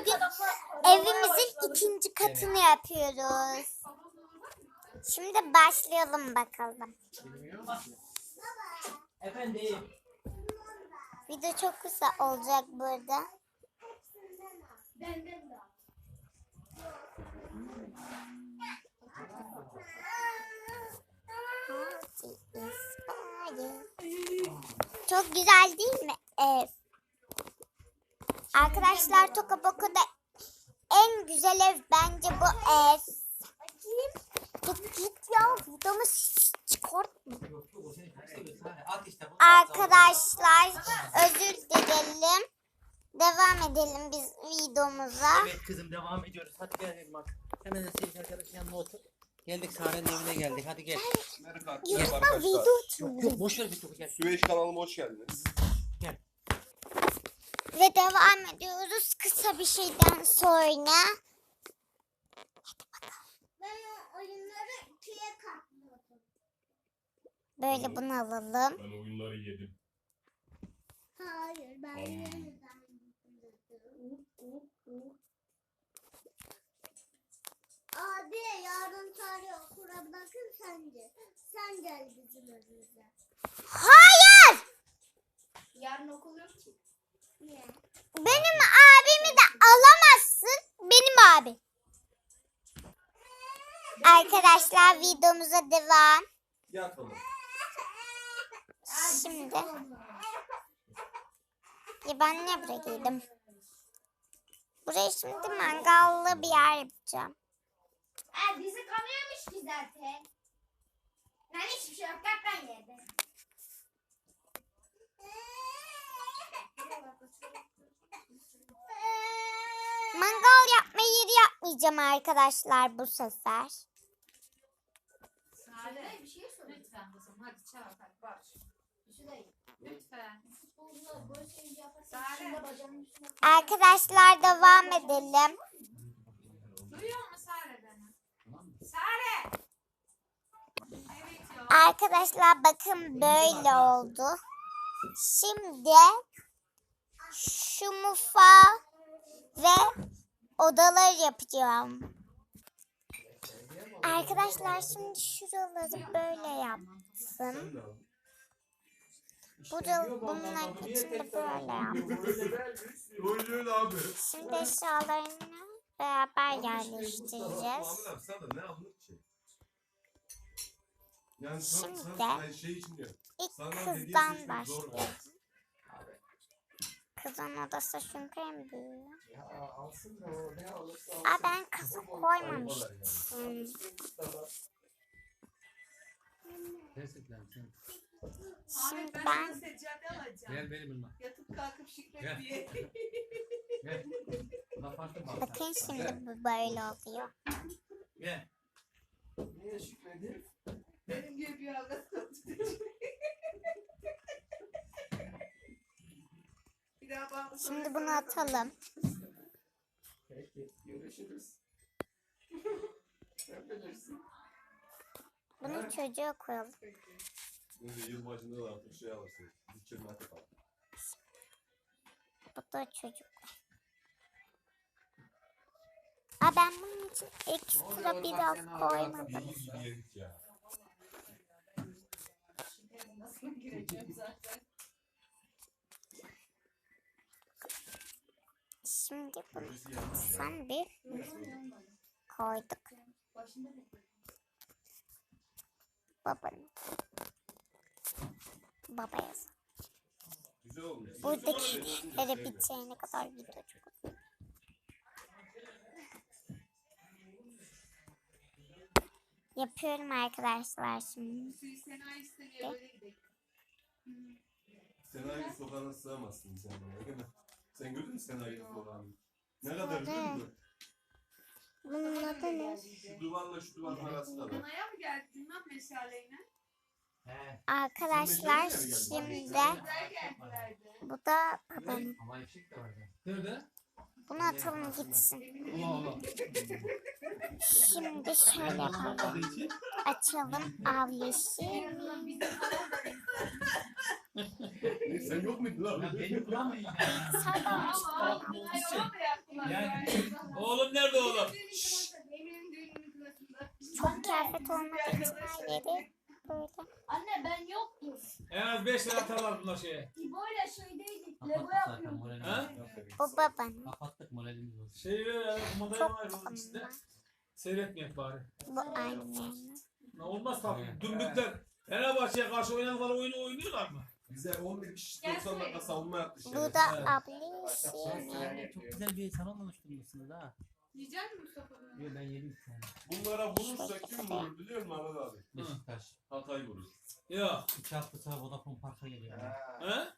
bugün evimizin ikinci katını yapıyoruz. Şimdi başlayalım bakalım. Efendim. Video çok kısa olacak burada. Çok güzel değil mi ev? Arkadaşlar Tokaboku'da en güzel ev bence bu ev. Git git ya videomu çıkartma. Arkadaşlar özür dilerim. Devam edelim biz videomuza. Evet kızım devam ediyoruz. Hadi gel Elmas. Hemen de sevgili arkadaşın yanına otur. Geldik Sare'nin evine geldik. Hadi gel. Merhaba arkadaşlar. video Yok yok boş ver bir topu gel. Süveyş kanalıma hoş geldiniz. Ve devam ediyoruz kısa bir şeyden sonra. Ben oyunları ikiye katladım. Böyle bunu alalım. Ben oyunları yedim. Hayır ben yeniden Abi yarın tarih okula bırakın sence. Sen gel bizim evimize. Hayır! Yarın okul yok ki. Niye? Benim abimi de alamazsın. Benim abim. Arkadaşlar videomuza devam. Şimdi. Ya ben ne buraya giydim? Buraya şimdi mangallı bir yer yapacağım. E bizi kanıyormuş ki zaten. Ben hiçbir şey yok. Kalk ben yerde. Yapmayacağım arkadaşlar bu sefer. Sare. Bir şey sor. Lütfen kızım hadi çağır hadi barış. Şurayı. Lütfen. Üstüne Arkadaşlar devam edelim. Duyuyor musun Sare beni? Sare! Evet ya. Arkadaşlar bakın böyle oldu. Şimdi şu mufa ve odalar yapacağım. Arkadaşlar şimdi şuraları böyle yaptım. Burada bunların içinde böyle yaptım. Şimdi eşyalarını beraber yerleştireceğiz. Şimdi. İlk kızdan başlayalım. Kızın odası çünkü en büyüğü. Aa ben kızı koymamıştım. Şimdi ben ben sana seccade alacağım. Gel benim elime. Yatıp kalkıp şükret diye. Gel. Bakın şimdi bu böyle oluyor. Gel. Niye şükredin? Benim gibi bir avrat Bir daha bana Şimdi bunu atalım. Bunu çocuğa koyalım. Şimdi yılbaşında da artık şey alırsın. Dikirme al. Bu da çocuk. Aa ben bunun için ekstra biraz koymadım. Nasıl gireceğim zaten. Şimdi bunu sen bir koyduk. Babanın. Baba olmuş. Buradaki kere biteceğine kadar video çok Yapıyorum arkadaşlar şimdi. Senayı sokağına sığamazsın sen bana. Sen gördün mü Senayı sokağını? Ne kadar biliyor musun? Bunun adı ne? Şu duvarla şu duvarın arasında da. Nanaya mı geldin lan meşaleyle? He. Arkadaşlar şimdi Güzel geldilerdi. bu da babanın. Ama eşek de var. ya. Nerede? Bunu atalım gitsin. Allah Allah. Şimdi şöyle yapalım. Açalım av yeşil. Sen yok muydun lan? Ya beni bulamayın ya. Sen de aç. Ama hayvan da yaptılar. Yani-. Oğlum nerede oğlum? Çok kıyafet olmadığı için yeri böyle. Anne ben yoktum. En az 5 lira atarlar bunlar şeye. İbo'yla şeydeydik. Lego Kapattık zaten yapıyorduk. moralimiz Ha? yok. Bu babanın. Kapattık moralimiz yok. Şeyi ver ya, kumandayı Çok var onun içinde. komik. Seyretmeyek bari. Bu annenin. Ne olmaz tabii. Dümbükler Fenerbahçe'ye karşı oynadıkları oyunu oynuyorlar mı? Bize 11 kişi 90 dakika savunma yaptı. Bu da Evet. ablisi. Yani çok güzel bir salon oluşturmuşsunuz ha. Yiyecek misin Mustafa'nın? Yo, ben yedim bir tane. Bunlara vurursa kim vurur biliyor musun Ahmet abi? Beşiktaş. Hatay vurur. Ya. İki hafta sonra Vodafone Park'a geliyor. ya. He?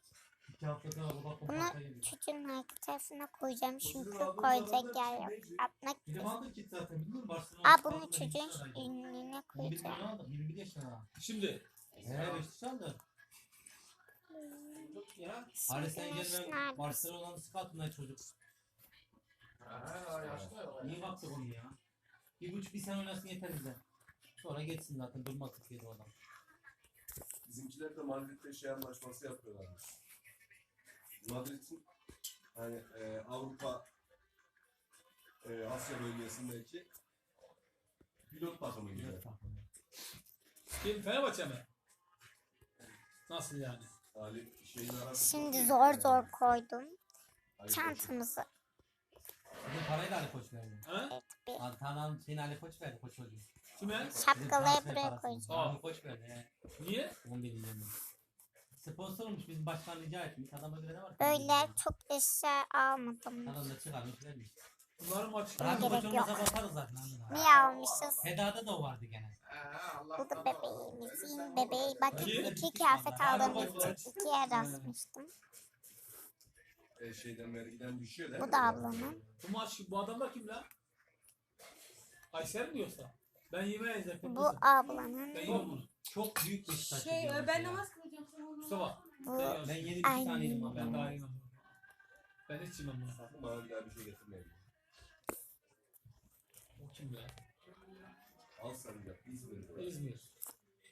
İki hafta sonra Vodafone Bunu Park'a geliyor. çocuğun arka tarafına koyacağım çünkü koyacak yer yok. Atmak Bizim istiyorum. aldık git zaten biliyor musun? Barcelona. Aa bunu çocuğun Beşiktaş'a önüne 11 milyon koyacağım. aldık 21 yaşında. Şimdi. He Beşiktaş aldı. Ya. Paris Saint Şimdi nerede? Barcelona'nın scout'undan çocuk. Niye baktık onu ya? Bir buçuk bir sene oynasın yeter bize. Sonra geçsin zaten durmak o adam. Bizimkiler de Madrid'de şey anlaşması yapıyorlar. Madrid'in hani e, Avrupa e, Asya bölgesindeki pilot takımı gibi. Kim Fenerbahçe mi? Nasıl yani? Ali şeyin arası. Şimdi zor zor koydum. Çantamızı. Bizim parayı da Ali Koç verdi. He? Antalya'nın şeyini Ali Koç verdi Koç çocuğu. Kime? şapkaları buraya koyacağım. Aa. Ali Koç verdi he. Niye? 11 milyon. Sponsor olmuş bizim başkan rica etmiş. Adama göre ne var? Böyle çok eşya almadım. Adam da çıkarmış vermiş. Bunların maçı. Buna Radyo gerek Koç olmasa bakarız zaten. Niye almışız? Heda'da da o vardı gene. Bu da bebeğimizin bebeği. Bakın iki kıyafet aldığım için iki yer asmıştım. E, şeyden vergiden düşüyor değil Bu mi? da ablamın. Bu maç bu adamlar kim lan? Aysel mi yoksa? Ben yemeğe izledim. Bu ablanın. Ben yemeğim. Çok büyük Beşiktaş. Şey çocuğu ben ya. namaz kılacağım. Onu Mustafa. Bu Ben yedi bir tane yedim abi. Ben daha yemem. Ben hiç yemem bunu. Bana bir daha bir şey getirmeyin. O kim ya? Al sen de. İzmir'de. İzmir.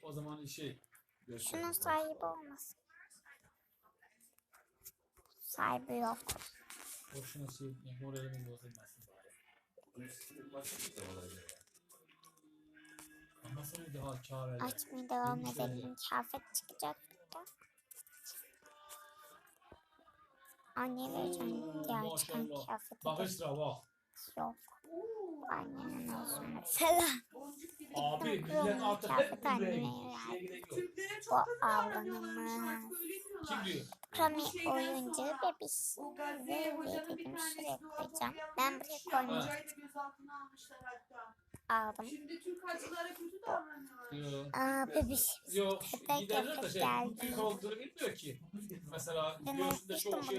O zaman şey. Şunun sahibi olmasın. Sahibi yok. Boşuna şey. Moralimi bozulmasın. Nasıl bir daha kâr eder? Açmaya devam edelim. Kıyafet çıkacak burada. Anne vereceğim diğer çıkan kıyafeti Bak Esra bak. Yok. Annemin olsun mesela. Abi millet artık hep Bu diyorlar. Kim diyor? Krami oyuncu bebiş. O Ve Gazze'ye hocanın bir dedim tanesi şuraya dua koyacağım. okuyan Ben buraya kişi Aldım. Şimdi Türk hacılara kötü davranıyorlar. Yok. Aa bebiş. Yok Köpek gidenler de şey geldi. Türk olduğunu bilmiyor ki. Mesela Ben göğsünde çok şey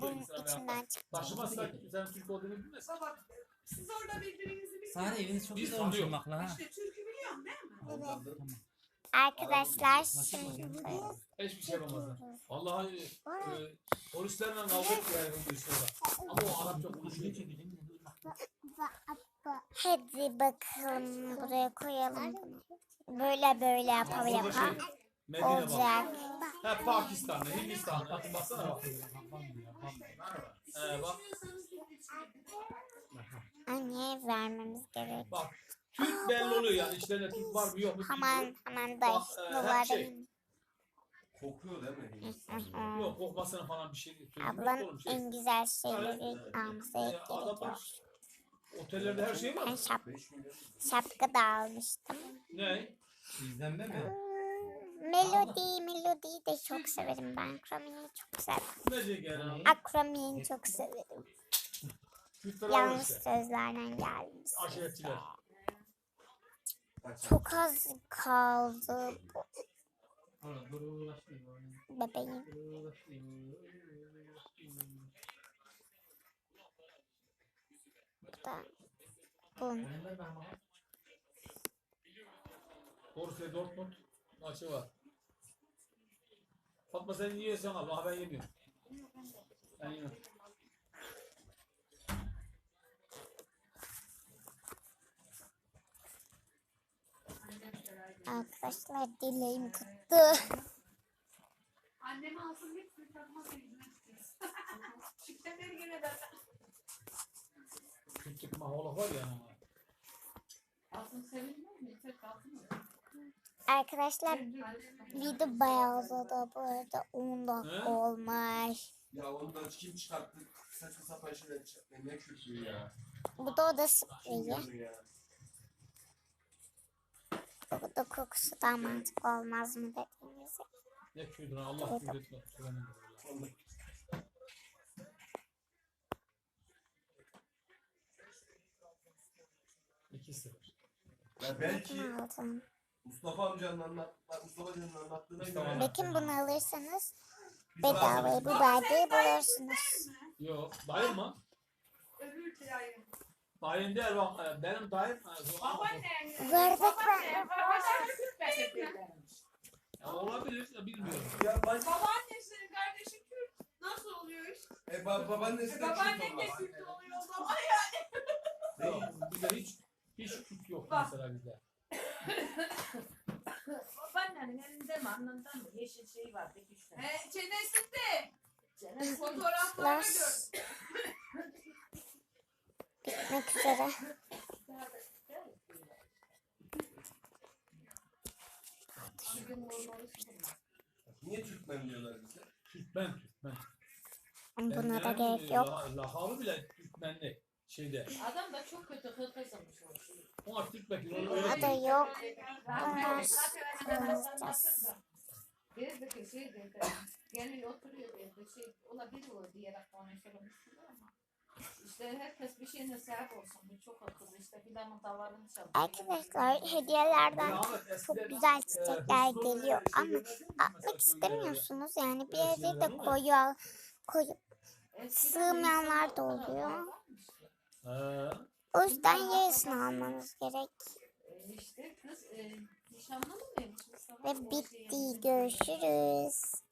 Bunun içinden çıktı. taşımazsa sen Türk olduğunu bilmezsin. Baba siz orada birbirinizi biliyor Sare eviniz çok Biz güzel olmuş ha. İşte Türk'ü biliyorsun değil mi? Arkadaşlar Nasıl şimdi bakıyorsun? Hiçbir şey yapamazlar. Vallahi e, polislerle kavga ettiler yani bu işte orada. Ama o Arapça konuşuyor. Hadi bakalım buraya koyalım bunu. Böyle böyle yapa yapa olacak. Ha Pakistan'da, Hindistan'da. Bakın baksana bak. Ee, bak, Anne vermemiz gerek. bak. Türk belli oluyor yani. İçlerinde Türk var mı yok mu Hemen bilmiyorum. hemen Bak, e, her şey. Kokuyor değil mi? Yok kokmasına falan bir şey değil. Ablam şey. en güzel şeyleri alması Ee, gerekiyor. Otellerde her şey var. Ben şap, 5 milyon. şapka da almıştım. Ne? İzlenme mi? Melodi, melodiyi de çok severim ben. Krami'yi çok severim. Ne diye gelen? Akrami'yi çok severim. Yanlış sözlerden gelmiş. Aşiretçiler. Çok az kaldı bu bebeğim. Da. Bun. Borussia Dortmund maçı var. Fatma sen yiyorsan al. Ama ben yemiyorum. Ben yemem. Arkadaşlar dileğim tuttu. Annemi alsın hepsini takmaz yüzüne çıkıyoruz. Şükretleri gene de. Mahola var ya ama. Altın sevilmiyor mu? İpek altın mı? Arkadaşlar video bayağı uzadı bu arada 10 dakika He? olmuş. Ya ondan kim çıkarttı? Saçma sapan şeyler çıkarttı. Ne kötü ya. Bu da oda spreyi. diyordu ya? Bu da kokusu da mantıklı olmaz mı dediğimiz. Ne küydür Allah küydür. Vallahi. İki sıfır. Ya belki Bunu aldım. Mustafa amcanın anlat, Mustafa amcanın anlattığına göre. Bakın bunu alırsanız biz bedavaya bu belgeyi bulursunuz. Yok. Dayım mı? Öbür dayım. Dayım değil bak. e, Benim dayım. e, Babaannem. Verdik ben. Babaannem Kürt. Ya olabilir. ya Bilmiyorum. Ya baş... Babaannesinin kardeşi Kürt. Nasıl oluyor iş? E, ba babaannesi E, de Kürt Babaannem de. Kürt oluyor o zaman ya. Yok. Bizde hiç hiç küt yok Bak. mesela bizde. Babaannenin elinde mi anlamdan mı? Yeşil şey var. Bir üç tane. He, çenesinde. Cennet Fotoğraflarını gör. Bitmek üzere. Niye Türkmen diyorlar bize? Türkmen Türkmen. Buna da Benim, gerek e, yok. la- Lakabı bile Türkmenli. Şeyde. Adam da çok kötü hırkızmış o şey. Ama Türkmen. Öyle Buna da yok. Bunlar kullanacağız. Gezdeki şey dedi. Geliyor oturuyor dedi. Şey olabilir o diyerek konuşurum. ama. İşte herkes bir şeyine sahip olsun. Bu çok akıllı. İşte filanın davarını çalıyor. Arkadaşlar hediyelerden çok güzel e, çiçekler geliyor şey ama atmak istemiyorsunuz yani bir yere de koyuyor, koyup sığmayanlar da oluyor. O yüzden yarısını almanız gerek. İşte kız e, nişanlı mı? Ve bitti görüşürüz.